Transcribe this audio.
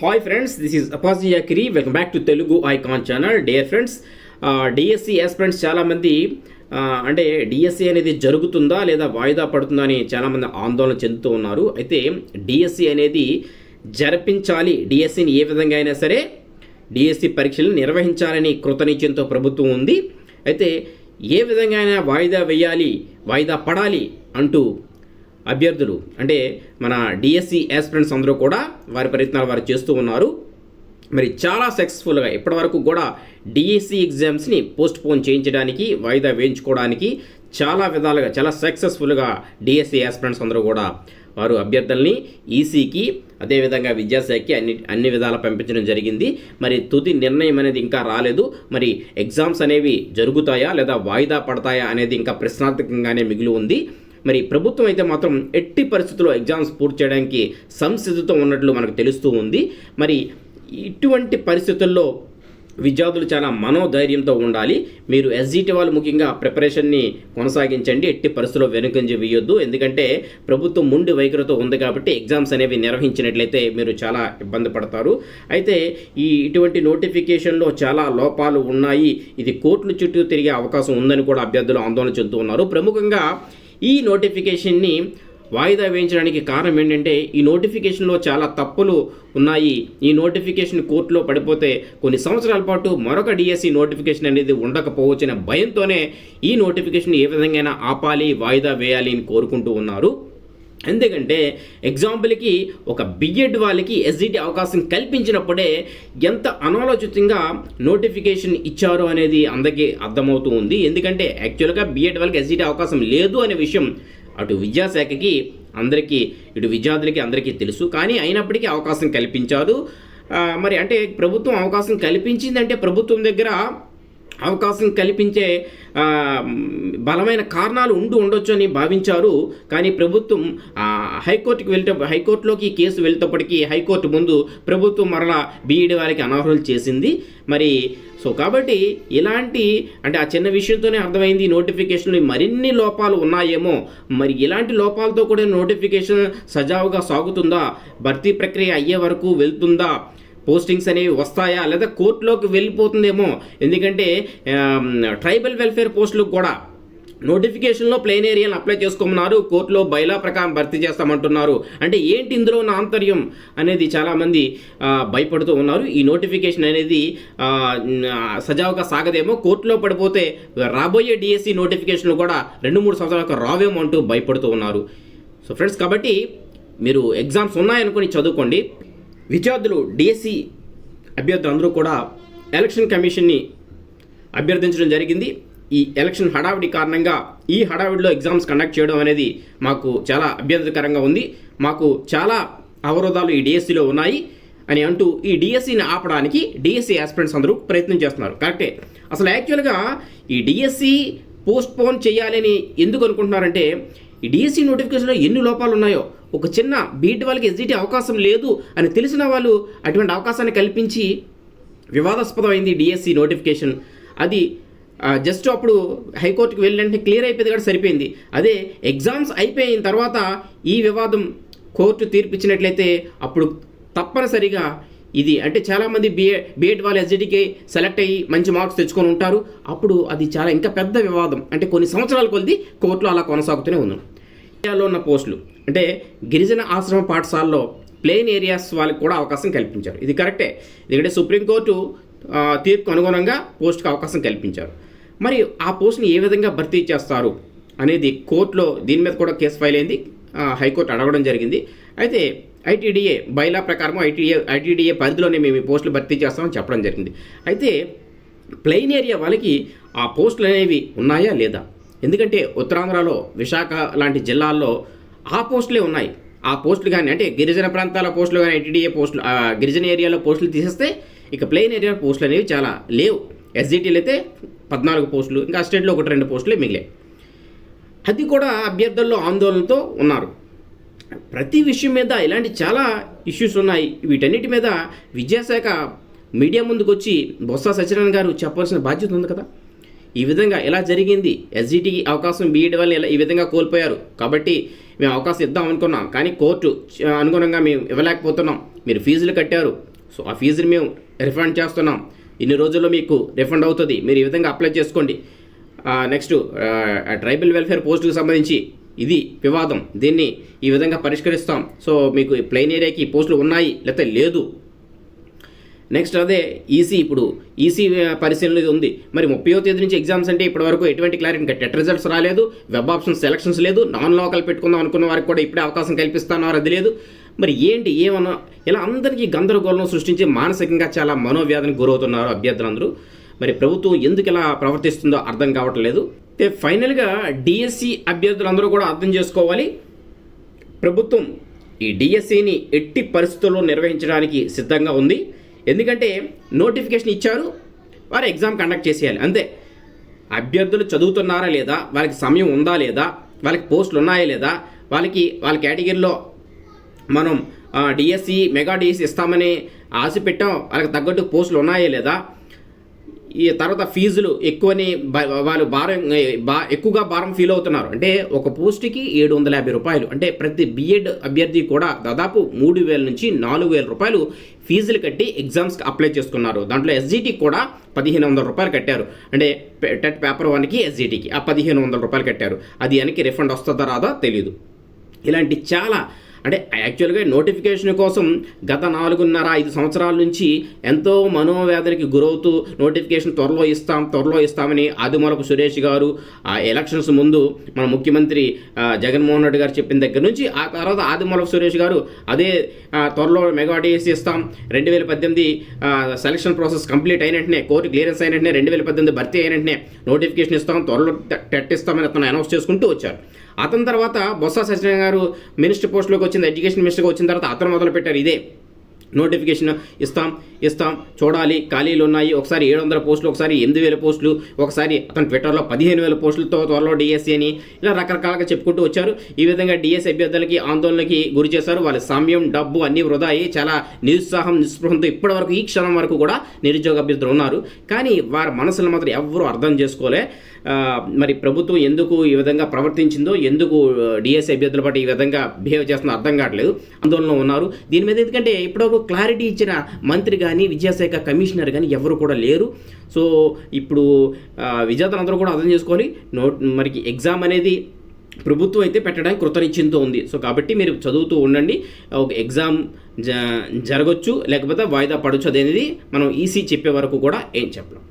Hi friends this is అపాజీ యాకిరి welcome back to Telugu icon channel dear friends DSC friends చాలామంది అంటే DSC అనేది జరుగుతుందా లేదా వాయిదా పడుతుందా అని చాలామంది ఆందోళన చెందుతూ ఉన్నారు. అయితే డిఎస్సి అనేది జరిపించాలి. డిఎస్సిని ఏ విధంగా అయినా సరే డిఎస్సి పరీక్షలు నిర్వహించాలని కృతనిశ్చయంతో ప్రభుత్వం ఉంది. అయితే ఏ విధంగా అయినా వాయిదా వేయాలి వాయిదా పడాలి అంటూ అభ్యర్థులు. అంటే మన డిఎస్సి యాస్పిరెంట్స్ అందరూ కూడా వారి ప్రయత్నాలు వారు చేస్తూ ఉన్నారు. మరి చాలా సక్సెస్ఫుల్గా ఇప్పటివరకు కూడా డిఎస్సి ఎగ్జామ్స్ని పోస్ట్ పోన్ చేయించడానికి వాయిదా వేయించుకోవడానికి చాలా విధాలుగా చాలా సక్సెస్ఫుల్గా డిఎస్సి యాస్పిరెంట్స్ అందరూ కూడా వారు అభ్యర్థుల్ని ఈసీకి అదేవిధంగా విద్యాశాఖకి అన్ని అన్ని విధాల పంపించడం జరిగింది. మరి తుది నిర్ణయం అనేది ఇంకా రాలేదు. మరి ఎగ్జామ్స్ అనేవి జరుగుతాయా లేదా వాయిదా పడతాయా అనేది ఇంకా ప్రశ్నార్థకంగానే మిగిలి ఉంది. మరి ప్రభుత్వం అయితే మాత్రం ఎట్టి పరిస్థితుల్లో ఎగ్జామ్స్ పూర్తి చేయడానికి సంసిద్ధత ఉన్నట్లు మనకు తెలుస్తూ ఉంది. మరి ఇటువంటి పరిస్థితుల్లో విద్యార్థులు చాలా మనోధైర్యంతో ఉండాలి. మీరు ఎస్జీటీ వాళ్ళు ముఖ్యంగా ప్రిపరేషన్ని కొనసాగించండి. ఎట్టి పరిస్థితుల్లో వెనుకంజ వేయొద్దు. ఎందుకంటే ప్రభుత్వం ముండి వైఖరితో ఉంది కాబట్టి ఎగ్జామ్స్ అనేవి నిర్వహించినట్లయితే మీరు చాలా ఇబ్బంది పడతారు. అయితే ఈ ఇటువంటి నోటిఫికేషన్లో చాలా లోపాలు ఉన్నాయి. ఇది కోర్టుల చుట్టూ తిరిగే అవకాశం ఉందని కూడా అభ్యర్థులు ఆందోళన చెందుతూ ఉన్నారు ప్రముఖంగా ఈ నోటిఫికేషన్ని వాయిదా వేయించడానికి కారణం ఏంటంటే ఈ నోటిఫికేషన్లో చాలా తప్పులు ఉన్నాయి. ఈ నోటిఫికేషన్ కోర్టులో పడిపోతే కొన్ని సంవత్సరాల పాటు మరొక డిఎస్సి నోటిఫికేషన్ అనేది ఉండకపోవచ్చనే భయంతోనే ఈ నోటిఫికేషన్ ఏ విధంగా ఆపాలి వాయిదా వేయాలి అని కోరుకుంటూ ఉన్నారు. ఎందుకంటే ఎగ్జాంపుల్కి ఒక బిఎడ్ వాళ్ళకి ఎస్జిటి అవకాశం కల్పించినప్పుడే ఎంత అనాలోచితంగా నోటిఫికేషన్ ఇచ్చారు అనేది అందరికీ అర్థమవుతూ ఉంది. ఎందుకంటే యాక్చువల్గా బిఎడ్ వాళ్ళకి ఎస్జిటి అవకాశం లేదు అనే విషయం అటు విద్యాశాఖకి అందరికీ ఇటు విద్యార్థులకి అందరికీ తెలుసు. కానీ అయినప్పటికీ అవకాశం కల్పించారు. మరి అంటే ప్రభుత్వం అవకాశం కల్పించిందంటే ప్రభుత్వం దగ్గర అవకాశం కల్పించే బలమైన కారణాలు ఉండి ఉండొచ్చు అని భావించారు. కానీ ప్రభుత్వం హైకోర్టుకి వెళ్తే హైకోర్టులోకి ఈ కేసు వెళ్తేప్పటికీ హైకోర్టు ముందు ప్రభుత్వం మరలా బీఈడి వారికి అనర్హులు చేసింది. మరి సో కాబట్టి ఇలాంటి అంటే ఆ చిన్న విషయంతోనే అర్థమైంది నోటిఫికేషన్లు మరిన్ని లోపాలు ఉన్నాయేమో. మరి ఇలాంటి లోపాలతో కూడా నోటిఫికేషన్ సజావుగా సాగుతుందా? భర్తీ ప్రక్రియ అయ్యే వరకు వెళ్తుందా? పోస్టింగ్స్ అనేవి వస్తాయా లేదా కోర్టులోకి వెళ్ళిపోతుందేమో? ఎందుకంటే ట్రైబల్ వెల్ఫేర్ పోస్టులకు కూడా నోటిఫికేషన్లో ప్లేన్ ఏరియాను అప్లై చేసుకోమన్నారు. కోర్టులో బైలా ప్రకారం భర్తీ చేస్తామంటున్నారు. అంటే ఏంటి ఇందులో ఉన్న ఆంతర్యం అనేది చాలామంది భయపడుతూ ఉన్నారు. ఈ నోటిఫికేషన్ అనేది సజావుగా సాగదేమో. కోర్టులో పడిపోతే రాబోయే డిఎస్సి నోటిఫికేషన్లు కూడా రెండు మూడు సంవత్సరాలకు రావేమో అంటూ భయపడుతూ ఉన్నారు. సో ఫ్రెండ్స్ కాబట్టి మీరు ఎగ్జామ్స్ ఉన్నాయనుకొని చదువుకోండి. విద్యార్థులు డిఎస్సి అభ్యర్థులు అందరూ కూడా ఎలక్షన్ కమిషన్ని అభ్యర్థించడం జరిగింది. ఈ ఎలక్షన్ హడావిడి కారణంగా ఈ హడావిడిలో ఎగ్జామ్స్ కండక్ట్ చేయడం అనేది మాకు చాలా అభ్యంతరకరంగా ఉంది. మాకు చాలా అవరోధాలు ఈ డిఎస్సిలో ఉన్నాయి అని అంటూ ఈ డిఎస్సిని ఆపడానికి డిఎస్సి ఆస్పిరెంట్స్ అందరూ ప్రయత్నం చేస్తున్నారు. కరెక్టే. అసలు యాక్చువల్గా ఈ డిఎస్సి పోస్ట్పోన్ చేయాలని ఎందుకు అనుకుంటున్నారంటే ఈ డిఎస్సి నోటిఫికేషన్లో ఎన్ని లోపాలు ఉన్నాయో ఒక చిన్న బీట్ వాళ్ళకి ఎస్జిటి అవకాశం లేదు అని తెలిసిన వాళ్ళు అటువంటి అవకాశాన్ని కల్పించి వివాదాస్పదమైంది డిఎస్సి నోటిఫికేషన్ అది జస్ట్ అప్పుడు హైకోర్టుకి వెళ్ళంటే క్లియర్ అయిపోయింది కూడా సరిపోయింది. అదే ఎగ్జామ్స్ అయిపోయిన తర్వాత ఈ వివాదం కోర్టు తీర్పిచ్చినట్లయితే అప్పుడు తప్పనిసరిగా ఇది అంటే చాలామంది బిఏ బిఎడ్ వాళ్ళు ఎస్జిటికి సెలెక్ట్ అయ్యి మంచి మార్క్స్ తెచ్చుకొని ఉంటారు. అప్పుడు అది చాలా ఇంకా పెద్ద వివాదం. అంటే కొన్ని సంవత్సరాల కొద్ది కోర్టులో అలా కొనసాగుతూనే ఉంది. ఏరియాలో ఉన్న పోస్టులు. అంటే గిరిజన ఆశ్రమ పాఠశాలలో ప్లెయిన్ ఏరియాస్ వాళ్ళకి కూడా అవకాశం కల్పించారు. ఇది కరెక్టే ఎందుకంటే సుప్రీంకోర్టు తీర్పుకు అనుగుణంగా పోస్ట్కి అవకాశం కల్పించారు. మరి ఆ పోస్ట్ని ఏ విధంగా భర్తీ చేస్తారు అనేది కోర్టులో దీని మీద కూడా కేసు ఫైల్ అయింది. హైకోర్టు అడగడం జరిగింది. అయితే ఐటీడీఏ బైలా ప్రకారం ఐటీడీఏ ఐటీడీఏ పరిధిలోనే మేము ఈ పోస్టులు భర్తీ చేస్తామని చెప్పడం జరిగింది. అయితే ప్లెయిన్ ఏరియా వాళ్ళకి ఆ పోస్టులు అనేవి ఉన్నాయా లేదా? ఎందుకంటే ఉత్తరాంధ్రలో విశాఖ లాంటి జిల్లాల్లో ఆ పోస్టులే ఉన్నాయి. ఆ పోస్టులు కానీ అంటే గిరిజన ప్రాంతాల పోస్టులు కానీ ఐటీడీఏ పోస్టులు ఆ గిరిజన ఏరియాలో పోస్టులు తీసేస్తే ఇక ప్లెయిన్ ఏరియా పోస్టులు అనేవి చాలా లేవు. ఎస్జిటీలు అయితే పద్నాలుగు పోస్టులు ఇంకా స్టేట్లో ఒకటి రెండు పోస్టులే మిగిలాయి. అది కూడా అభ్యర్థుల్లో ఆందోళనతో ఉన్నారు. ప్రతి విషయం మీద ఇలాంటి చాలా ఇష్యూస్ ఉన్నాయి. వీటన్నిటి మీద విద్యాశాఖ మీడియా ముందుకు వచ్చి బొత్స సత్యనారాయణ గారు చెప్పాల్సిన బాధ్యత ఉంది కదా. ఈ విధంగా ఎలా జరిగింది? ఎస్జిటికి అవకాశం బీఈడి వల్ల ఇలా ఈ విధంగా కోల్పోయారు? కాబట్టి మేము అవకాశం ఇద్దాం అనుకున్నాం. కానీ కోర్టు అనుగుణంగా మేము ఇవ్వలేకపోతున్నాం. మీరు ఫీజులు కట్టారు. సో ఆ ఫీజుని మేము రిఫండ్ చేస్తున్నాం. ఇన్ని రోజుల్లో మీకు రిఫండ్ అవుతుంది. మీరు ఈ విధంగా అప్లై చేసుకోండి. నెక్స్ట్ ట్రైబల్ వెల్ఫేర్ పోస్టుకు సంబంధించి ఇది వివాదం. దీన్ని ఈ విధంగా పరిష్కరిస్తాం. సో మీకు ప్లెయిన్ ఏరియాకి పోస్టులు ఉన్నాయి లేకపోతే లేదు. నెక్స్ట్ అదే ఈసీ ఇప్పుడు. ఈసీ పరిశీలన ఉంది. మరి ముప్పయో తేదీ నుంచి ఎగ్జామ్స్ అంటే ఇప్పటి వరకు ఎటువంటి క్లారిటీ ఇంకా టెట్ రిజల్ట్స్ రాలేదు. వెబ్ ఆప్షన్స్ సెలక్షన్స్ లేదు. నాన్ లోకల్ పెట్టుకుందాం అనుకున్న వారికి కూడా ఇప్పుడే అవకాశం కల్పిస్తున్నారు అది లేదు. మరి ఏంటి ఏమన్నా? ఇలా అందరికీ గందరగోళం సృష్టించి మానసికంగా చాలా మనోవ్యాధిని గురవుతున్నారు అభ్యర్థులందరూ. మరి ప్రభుత్వం ఎందుకు ఇలా ప్రవర్తిస్తుందో అర్థం కావట్లేదు. ఫైనల్గా డిఎస్సి అభ్యర్థులందరూ కూడా అర్థం చేసుకోవాలి. ప్రభుత్వం ఈ డిఎస్సిని ఎట్టి పరిస్థితుల్లో నిర్వహించడానికి సిద్ధంగా ఉంది. ఎందుకంటే నోటిఫికేషన్ ఇచ్చారు వారు ఎగ్జామ్ కండక్ట్ చేసేయాలి. అంతే. అభ్యర్థులు చదువుతున్నారా లేదా? వాళ్ళకి సమయం ఉందా లేదా? వాళ్ళకి పోస్టులు ఉన్నాయా లేదా? వాళ్ళకి వాళ్ళ కేటగిరీలో మనం డిఎస్సి మెగా డిఎస్సి ఇస్తామని ఆశ పెట్టాం. వాళ్ళకి తగ్గట్టు పోస్టులు ఉన్నాయా లేదా? ఈ తర్వాత ఫీజులు ఎక్కువని వాళ్ళు భారం బా ఎక్కువగా భారం ఫీల్ అవుతున్నారు. అంటే ఒక పోస్ట్కి ఏడు వందల యాభై రూపాయలు. అంటే ప్రతి బిఎడ్ అభ్యర్థి కూడా దాదాపు మూడు వేల నుంచి నాలుగు వేల రూపాయలు ఫీజులు కట్టి ఎగ్జామ్స్కి అప్లై చేసుకున్నారు. దాంట్లో ఎస్జిటి కూడా పదిహేను వందల రూపాయలు కట్టారు. అంటే టెట్ పేపర్ వన్కి ఎస్జిటికి ఆ పదిహేను వందల రూపాయలు కట్టారు. అది వెనక్కి రిఫండ్ వస్తుందా రాదా తెలియదు ఇలాంటి చాలా అంటే యాక్చువల్గా నోటిఫికేషన్ కోసం గత నాలుగున్నర ఐదు సంవత్సరాల నుంచి ఎంతో మనోవేదనకి గురవుతూ నోటిఫికేషన్ త్వరలో ఇస్తాం త్వరలో ఇస్తామని ఆదిమూలపు సురేష్ గారు ఆ ఎలక్షన్స్ ముందు మన ముఖ్యమంత్రి జగన్మోహన్ రెడ్డి గారు చెప్పిన దగ్గర నుంచి ఆ తర్వాత ఆదిమూలపు సురేష్ గారు అదే త్వరలో మెగా ఇస్తాం. రెండు వేల పద్దెనిమిది సెలక్షన్ ప్రాసెస్ కంప్లీట్ అయిన వెంటనే కోర్టు క్లియరెన్స్ అయిన వెంటనే రెండు వేల పద్దెనిమిది భర్తీ అయిన వెంటనే నోటిఫికేషన్ ఇస్తాం. త్వరలో టెట్ ఇస్తామని అతను అనౌన్స్ చేసుకుంటూ వచ్చారు. అతని తర్వాత బొత్స సత్యనారాయణ గారు మినిస్టర్ పోస్ట్లోకి వచ్చింది ఎడ్యుకేషన్ మినిస్టర్గా వచ్చిన తర్వాత అతను మొదలుపెట్టారు. ఇదే నోటిఫికేషన్ ఇస్తాం ఇస్తాం చూడాలి ఖాళీలు ఉన్నాయి. ఒకసారి ఏడు వందల పోస్టులు ఒకసారి ఎనిమిది వేల పోస్టులు ఒకసారి అతను ట్విట్టర్లో పదిహేను వేల పోస్టులతో త్వరలో డిఎస్సీ అని ఇలా రకరకాలుగా చెప్పుకుంటూ వచ్చారు. ఈ విధంగా డిఎస్సీ అభ్యర్థులకి ఆందోళనకి గురి చేశారు. వాళ్ళ సమయం డబ్బు అన్నీ వృధా అయ్యి చాలా నిరుత్సాహం నిస్పృహంతో ఇప్పటివరకు ఈ క్షణం వరకు కూడా నిరుద్యోగ అభ్యర్థులు ఉన్నారు. కానీ వారి మనసులు మాత్రం ఎవరూ అర్థం చేసుకోలే. మరి ప్రభుత్వం ఎందుకు ఈ విధంగా ప్రవర్తించిందో ఎందుకు డిఎస్సీ అభ్యర్థుల పట్ల ఈ విధంగా బిహేవ్ చేస్తుందో అర్థం కావట్లేదు. ఆందోళనలో ఉన్నారు. దీని మీద ఎందుకంటే ఇప్పటివరకు క్లారిటీ ఇచ్చిన మంత్రి కానీ విద్యాశాఖ కమిషనర్ కానీ ఎవరు కూడా లేరు. సో ఇప్పుడు ఆ, అందరూ కూడా అర్థం చేసుకోవాలి. నోట్ మరికి ఎగ్జామ్ అనేది ప్రభుత్వం అయితే పెట్టడానికి కృతనిశ్చయంతో ఉంది. సో కాబట్టి మీరు చదువుతూ ఉండండి. ఒక ఎగ్జామ్ జ జరగచ్చు లేకపోతే వాయిదా పడవచ్చు అనేది మనం ఈసీ చెప్పే వరకు కూడా ఏం చెప్పలేం.